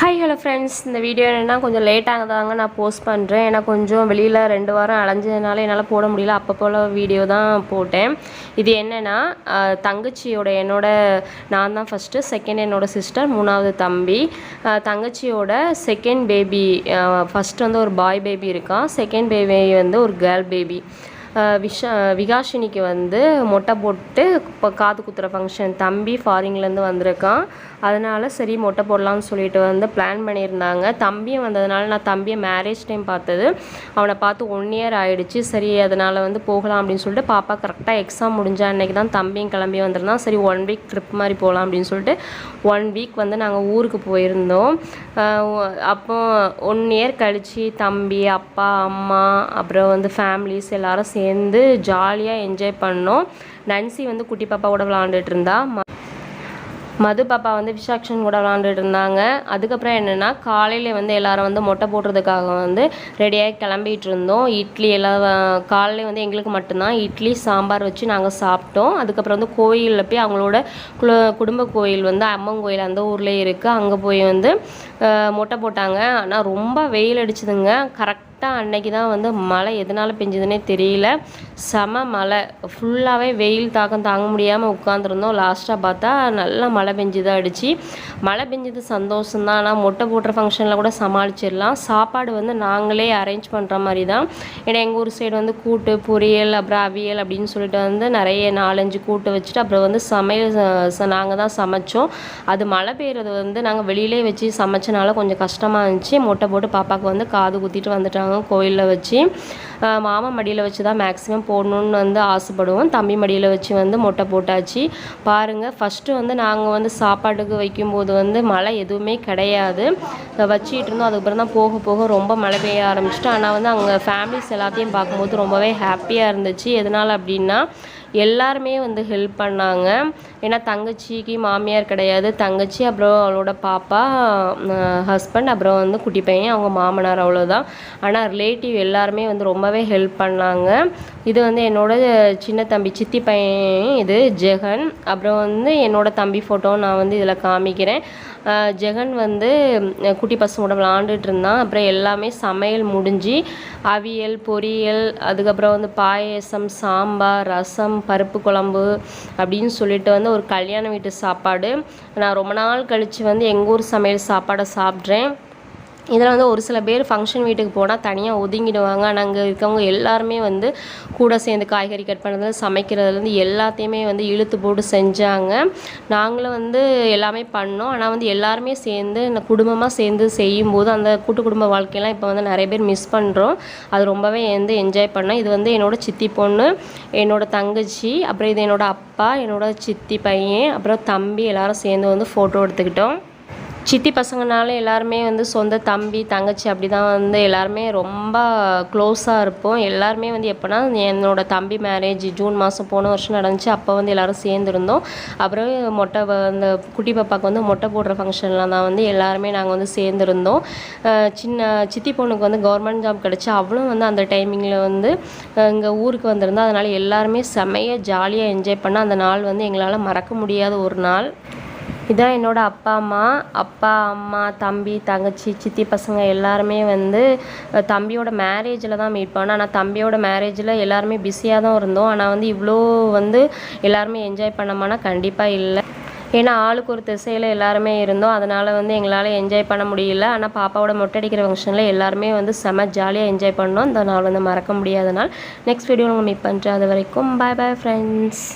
Hi hello friends இந்த video என்னென்னா கொஞ்சம் லேட் ஆகுதாங்க நான் போஸ்ட் பண்ணுறேன் ஏன்னா கொஞ்சம் வெளியில் ரெண்டு வாரம் அலைஞ்சதுனால என்னால் போட முடியல. அப்போ போல் வீடியோ தான் போட்டேன். இது என்னென்னா தங்கச்சியோட என்னோட நான் தான் ஃபஸ்ட்டு செகண்ட் என்னோட சிஸ்டர் மூணாவது தம்பி. தங்கச்சியோட செகண்ட் பேபி ஃபஸ்ட் வந்து ஒரு பாய் பேபி இருக்கான் செகண்ட் பேபி வந்து ஒரு கேர்ள் பேபி விஷா விகாஷினிக்கு வந்து மொட்டை போட்டு இப்போ காது குத்துற ஃபங்க்ஷன் தம்பி ஃபாரின்லேருந்து வந்திருக்கான். அதனால சரி மொட்டை போடலாம்னு சொல்லிட்டு வந்து பிளான் பண்ணியிருந்தாங்க. தம்பியும் வந்ததுனால நான் தம்பியை மேரேஜ் டைம் பார்த்தது. அவனை பார்த்து ஒன் இயர் ஆகிடுச்சு சரி அதனால் வந்து போகலாம் அப்படின்னு சொல்லிட்டு பாப்பா கரெக்டாக எக்ஸாம் முடிஞ்ச அன்றைக்கி தான் தம்பியும் கிளம்பி வந்திருந்தான். சரி ஒன் வீக் ட்ரிப் மாதிரி போகலாம் அப்படின்னு சொல்லிட்டு ஒன் வீக் வந்து நாங்கள் ஊருக்கு போயிருந்தோம். அப்போ ஒன் இயர் கழித்து தம்பி அப்பா அம்மா அப்புறம் வந்து ஃபேமிலிஸ் எல்லாரும் சேர்ந்து ஜாலியாக என்ஜாய் பண்ணோம். நன்சி வந்து குட்டி பாப்பாவோட விளாண்டுட்டு இருந்தா. ம- மது பாப்பா வந்து விசாக்ஷன் கூட விளாண்டுட்டு இருந்தாங்க. அதுக்கப்புறம் என்னென்னா காலையில் வந்து எல்லாரும் வந்து மொட்டை போடுறதுக்காக வந்து ரெடியாகி கிளம்பிகிட்டு இருந்தோம். இட்லி எல்லாம் காலையில் வந்து எங்களுக்கு மட்டும்தான். இட்லி சாம்பார் வச்சு நாங்கள் சாப்பிட்டோம். அதுக்கப்புறம் வந்து கோயிலில் போய் அவங்களோட குல- குடும்ப கோயில் வந்து அம்மன் கோயில் அந்த ஊர்லேயே இருக்குது அங்கே போய் வந்து மொட்டை போட்டாங்க. ஆனால் ரொம்ப வெயில் அடிச்சுதுங்க. கரெக்டாக அன்னைக்கு தான் வந்து மழை எதனால் பெஞ்சதுன்னே தெரியல. செம மழை. ஃபுல்லாகவே வெயில் தாக்கம் தாங்க முடியாமல் உட்காந்துருந்தோம் லாஸ்ட்டாக பார்த்தா நல்லா மழை பெஞ்சுதான் அடிச்சு. மழை பெஞ்சது சந்தோஷம்தான் ஆனால் மொட்டை போட்டுற ஃபங்க்ஷனில் கூட சமாளிச்சிடலாம். சாப்பாடு வந்து நாங்களே அரேஞ்ச் பண்ணுற மாதிரி தான். ஏன்னா எங்கள் ஊர் சைடு வந்து கூட்டு பொரியல் அப்புறம் அவியல் அப்படின்னு சொல்லிட்டு வந்து நிறைய நாலஞ்சு கூட்டு வச்சுட்டு அப்புறம் வந்து சமையல் நாங்கள் தான் சமைச்சோம். அது மழை பெய்யறது வந்து நாங்கள் வெளியிலே வச்சு சமைச்சனால கொஞ்சம் கஷ்டமாக இருந்துச்சு. மொட்டை போட்டு பாப்பாவுக்கு வந்து காது குத்திட்டு வந்துட்டாங்க. கோயிலில் வச்சு மாமன் மாமா மடியில் வச்சு தான் மேக்ஸிமம் போடணுன்னு வந்து ஆசைப்படுவோம். தம்பி மடியில் வச்சு வந்து மொட்டை போட்டாச்சு. பாருங்கள் ஃபஸ்ட்டு வந்து நாங்கள் வந்து சாப்பாட்டுக்கு வைக்கும்போது வந்து மழை எதுவுமே கிடையாது. வச்சிட்டு இருந்தோம். அதுக்கப்புறம் தான் போக போக ரொம்ப மழை பெய்ய ஆரம்பிச்சிட்டு ஆனால் வந்து அங்கே ஃபேமிலிஸ் எல்லாத்தையும் பார்க்கும்போது ரொம்பவே ஹாப்பியாக இருந்துச்சு. எதனால் அப்படின்னா எல்லாருமே வந்து ஹெல்ப் பண்ணாங்க. ஏன்னா தங்கச்சிக்கு மாமியார் கிடையாது. தங்கச்சி அப்புறம் அவளோட பாப்பா ஹஸ்பண்ட் அப்புறம் வந்து குட்டி பையன் அவங்க மாமனார் அவ்வளோதான் ஆனால் ரிலேட்டிவ் எல்லாருமே வந்து ரொம்பவே ஹெல்ப் பண்ணாங்க. இது வந்து என்னோட சின்ன தம்பி சித்தி பையன் இது ஜெகன். அப்புறம் வந்து என்னோட தம்பி ஃபோட்டோ நான் வந்து இதில் காமிக்கிறேன். ஜெகன் வந்து குட்டி பசங்களோட விளாண்டுட்டு இருந்தான். அப்புறம் எல்லாமே சமையல் முடிஞ்சு அவியல் பொரியல் அதுக்கப்புறம் வந்து பாயசம் சாம்பார் ரசம் பருப்பு குழம்பு அப்படின்னு சொல்லிட்டு வந்து ஒரு கல்யாண வீட்டு சாப்பாடு. நான் ரொம்ப நாள் கழித்து வந்து எங்கள் ஊர் சமையல் சாப்பாடை சாப்பிட்றேன். இதில் வந்து ஒரு சில பேர் ஃபங்க்ஷன் வீட்டுக்கு போனால் தனியாக ஒதுங்கிடுவாங்க. ஆனால் அங்கே இருக்கவங்க எல்லாருமே வந்து கூட சேர்ந்து காய்கறி கட் பண்ணுறதுல சமைக்கிறதுலேருந்து எல்லாத்தையுமே வந்து இழுத்து போட்டு செஞ்சாங்க. நாங்களும் வந்து எல்லாமே பண்ணோம். ஆனால் வந்து எல்லாருமே சேர்ந்து இந்த குடும்பமாக சேர்ந்து செய்யும்போது அந்த கூட்டு குடும்ப வாழ்க்கையெல்லாம் இப்போ வந்து நிறைய பேர் மிஸ் பண்ணுறோம் அது ரொம்பவே வந்து என்ஜாய் பண்ணோம். இது வந்து என்னோடய சித்தி பொண்ணு என்னோடய தங்கச்சி அப்புறம் இது என்னோடய அப்பா என்னோட சித்தி பையன் அப்புறம் தம்பி எல்லாரும் சேர்ந்து வந்து ஃபோட்டோ எடுத்துக்கிட்டோம். சித்தி பசங்கனால எல்லாருமே வந்து சொந்த தம்பி தங்கச்சி அப்படி தான் வந்து எல்லாருமே ரொம்ப க்ளோஸாக இருப்போம். எல்லாருமே வந்து எப்போனா என்னோட தம்பி மேரேஜ் ஜூன் மாதம் போன வருஷம் நடந்துச்சு. அப்போ வந்து எல்லோரும் சேர்ந்துருந்தோம். அப்புறம் மொட்டை வ- அந்த குட்டி பாப்பாவுக்கு வந்து மொட்டை போடுற ஃபங்க்ஷனில் தான் வந்து எல்லாருமே நாங்கள் வந்து சேர்ந்துருந்தோம். சின்ன சித்தி பொண்ணுக்கு வந்து கவர்மெண்ட் ஜாப் கிடச்சி அவளும் வந்து அந்த டைமிங்கில் வந்து இங்கே ஊருக்கு வந்திருந்தா அதனால் எல்லாருமே செமையாக ஜாலியாக என்ஜாய் பண்ண அந்த நாள் வந்து எங்களால் மறக்க முடியாத ஒரு நாள். இதான் என்னோட அப்பா அம்மா. அப்பா அம்மா தம்பி தங்கச்சி சித்தி பசங்க எல்லாருமே வந்து தம்பியோட மேரேஜில் தான் மீட் பண்ணோம். ஆனால் தம்பியோட மேரேஜில் எல்லாருமே பிஸியாக தான் இருந்தோம். ஆனால் வந்து இவ்வளோ வந்து எல்லாருமே என்ஜாய் பண்ணமானா கண்டிப்பாக இல்லை. ஏன்னா ஆளுக்கு ஒரு திசையில் எல்லாருமே இருந்தோம். அதனால் வந்து எங்களால் என்ஜாய் பண்ண முடியல. ஆனால் பாப்பாவோட மொட்டை அடிக்கிற ஃபங்க்ஷனில் எல்லாருமே வந்து செம ஜாலியாக என்ஜாய் பண்ணோம். இந்த நாள் வந்து மறக்க முடியாத நாள். நெக்ஸ்ட் வீடியோ உங்களை மீட் பண்ணுறேன் அது வரைக்கும் பாய் பாய் ஃப்ரெண்ட்ஸ்